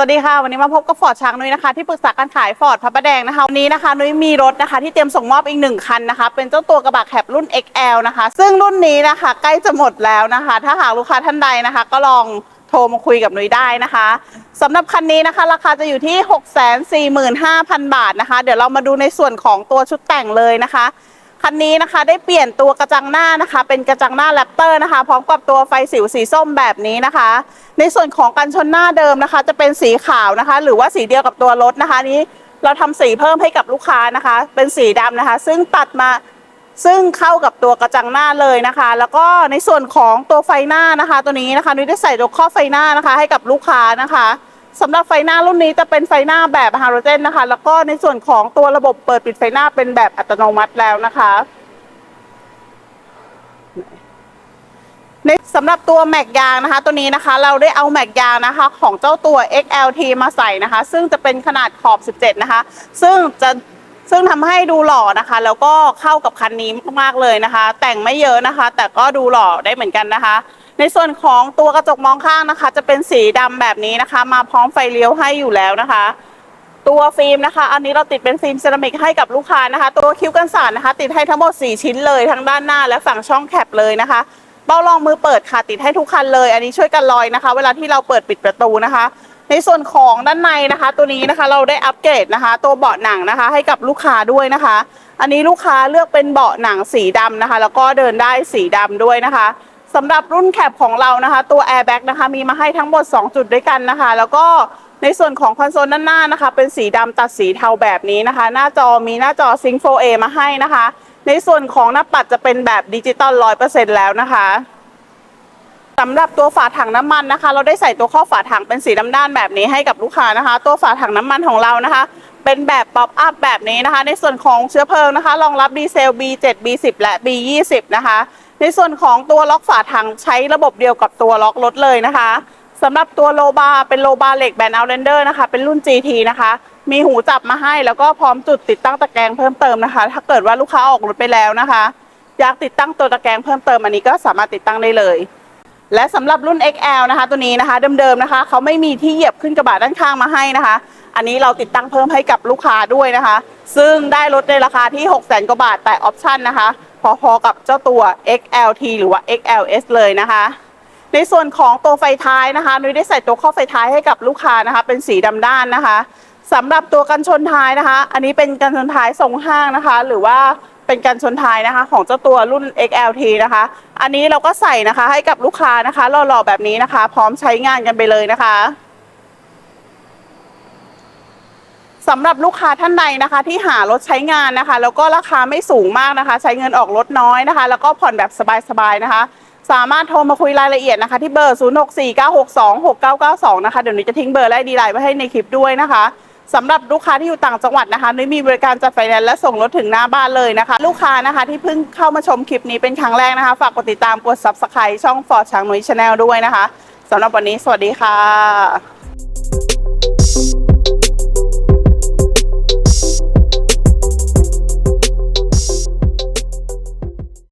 วัสดีค่ะ วันนี้มาพบกับฟอร์ดช้างนุ้ยนะคะที่ปรึกษาการขายฟอร์ดพระประแดงนะคะวันนี้นะคะนุ้ยมีรถนะคะที่เตรียมส่งมอบอีกหนึ่งคันนะคะ เป็นเจ้าตัวกระบะแคปรุ่น XL นะคะ ซึ่งรุ่นนี้นะคะใกล้จะหมดแล้วนะคะ ถ้าหากลูกค้าท่านใดนะคะ ก็ลองโทรมาคุยกับนุ้ยได้นะคะสำหรับคันนี้นะคะ ราคาจะอยู่ที่ 645,000 บาทนะคะ เดี๋ยวเรามาดูในส่วนของตัวชุดแต่งเลยนะคะ คันนี้นะคะได้เปลี่ยนตัวกระจังหน้านะคะ เป็นกระจังหน้าแรปเตอร์นะคะ พร้อมกับตัวไฟสิวสีส้มแบบนี้นะคะ ในส่วนของกันชนหน้าเดิมนะคะ จะเป็นสีขาวนะคะ หรือว่าสีเดียวกับตัวรถนะคะนี้เราทำสีเพิ่มให้กับลูกค้านะคะ เป็นสีดำนะคะ ซึ่งตัดมาซึ่งเข้ากับตัวกระจังหน้าเลยนะคะ แล้วก็ในส่วนของตัวไฟหน้านะคะ ตัวนี้นะคะนุ้ยได้ใส่ตัวข้อไฟหน้านะคะ ให้กับลูกค้านะคะ สำหรับไฟหน้ารุ่นนี้จะเป็นไฟหน้าแบบฮาโลเจนนะคะ แล้วก็ในส่วนของตัวระบบเปิดปิดไฟหน้าเป็นแบบอัตโนมัติแล้วนะคะในสำหรับตัวแม็กยางนะคะ ตัวนี้นะคะ เราได้เอาแม็กยางนะคะ ของเจ้าตัว XLT มาใส่นะคะ ซึ่งจะเป็นขนาดขอบ 17 นะคะ ซึ่งจะซึ่งทำให้ดูหล่อนะคะ แล้วก็เข้ากับคันนี้มากๆเลยนะคะ แต่งไม่เยอะนะคะ แต่ก็ดูหล่อได้เหมือนกันนะคะ ในส่วนของตัวกระจกมองข้างนะคะ จะเป็นสีดำแบบนี้นะคะ มาพร้อมไฟเลี้ยวให้อยู่แล้วนะคะ ตัวฟิล์มนะคะ อันนี้เราติดเป็นฟิล์มเซรามิกให้กับลูกค้านะคะ ตัวคิ้วกันสาดนะคะ ติดให้ทั้งหมด 4 ชิ้นเลยทั้งด้านหน้าและฝั่งช่องแคปเลยนะคะเบ้ารองมือเปิดค่ะติดให้ทุกคันเลย อันนี้ช่วยกันลอยนะคะ เวลาที่เราเปิดปิดประตูนะคะในส่วนของด้านในนะคะ ตัวนี้นะคะเราได้อัปเกรดนะคะ ตัวเบาะหนังนะคะ ให้กับลูกค้าด้วยนะคะ อันนี้ลูกค้าเลือกเป็นเบาะหนังสีดำนะคะ แล้วก็เดินได้สีดำด้วยนะคะ สำหรับรุ่นแคปของเรานะคะ ตัวแอร์แบ็กนะคะมีมาให้ทั้งหมด 2 จุดด้วยกันนะคะ แล้วก็ในส่วนของคอนโซลด้านหน้านะคะ เป็นสีดำตัดสีเทาแบบนี้นะคะ หน้าจอมีหน้าจอซิง 4A มาให้นะคะ ในส่วนของหน้าปัดจะเป็นแบบดิจิตอล100%แล้วนะคะสำหรับตัวฝาถังน้ำมันนะคะ เราได้ใส่ตัวข้อฝาถังเป็นสีดำด้านแบบนี้ให้กับลูกค้านะคะ ตัวฝาถังน้ำมันของเรานะคะ เป็นแบบป๊อปอัพแบบนี้นะคะ ในส่วนของเชื้อเพลิงนะคะรองรับดีเซล B7 B10 และ B20 นะคะ ในส่วนของตัวล็อกฝาถังใช้ระบบเดียวกับตัวล็อกรถเลยนะคะสำหรับตัวโลบาร์เป็นโลบาร์เหล็กแบนเอาเลนเดอร์นะคะ เป็นรุ่น GT นะคะ มีหูจับมาให้แล้วก็พร้อมจุดติดตั้งตะแกรงเพิ่มเติมนะคะ ถ้าเกิดว่าลูกค้าออกรถไปแล้วนะคะ อยากติดตั้งตัวตะแกรงเพิ่มเติมอันนี้ก็สามารถติดตั้งได้เลย และสำหรับรุ่น XL นะคะ ตัวนี้นะคะเดิมๆนะคะเขาไม่มีที่เหยียบขึ้นกระบะด้านข้างมาให้นะคะ อันนี้เราติดตั้งเพิ่มให้กับลูกค้าด้วยนะคะ ซึ่งได้ลดในราคาที่6 0 0 0 0 0กว่าบาทแต่ออปชันนะคะ พอๆกับเจ้าตัว XLT หรือว่า XLS เลยนะคะ ในส่วนของตัวไฟท้ายนะคะนุ้ยได้ใส่ตัวข้อไฟท้ายให้กับลูกค้านะคะ เป็นสีดำด้านนะคะสำหรับตัวกันชนท้ายนะคะ อันนี้เป็นกันชนท้ายทรงห้างนะคะ หรือว่าเป็นกันชนท้ายนะคะ ของเจ้าตัวรุ่น XLT นะคะ อันนี้เราก็ใส่นะคะให้กับลูกค้านะคะหล่อๆแบบนี้นะคะ พร้อมใช้งานกันไปเลยนะคะ สำหรับลูกค้าท่านใดนะคะ ที่หารถใช้งานนะคะ แล้วก็ราคาไม่สูงมากนะคะ ใช้เงินออกรถน้อยนะคะ แล้วก็ผ่อนแบบสบายๆนะคะ สามารถโทรมาคุยรายละเอียดนะคะ ที่เบอร์ 0649626992 นะคะเดี๋ยวนี้จะทิ้งเบอร์และดีไลน์ไว้ให้ในคลิปด้วยนะคะสำหรับลูกค้าที่อยู่ต่างจังหวัดนะคะนุ้ยมีบริการจัดไฟแนนซ์และส่งรถถึงหน้าบ้านเลยนะคะ ลูกค้านะคะที่เพิ่งเข้ามาชมคลิปนี้เป็นครั้งแรกนะคะ ฝากกดติดตามกด subscribe ช่องฟอร์ดช้างนุ้ยชาแนลด้วยนะคะสำหรับวันนี้สวัสดีค่ะ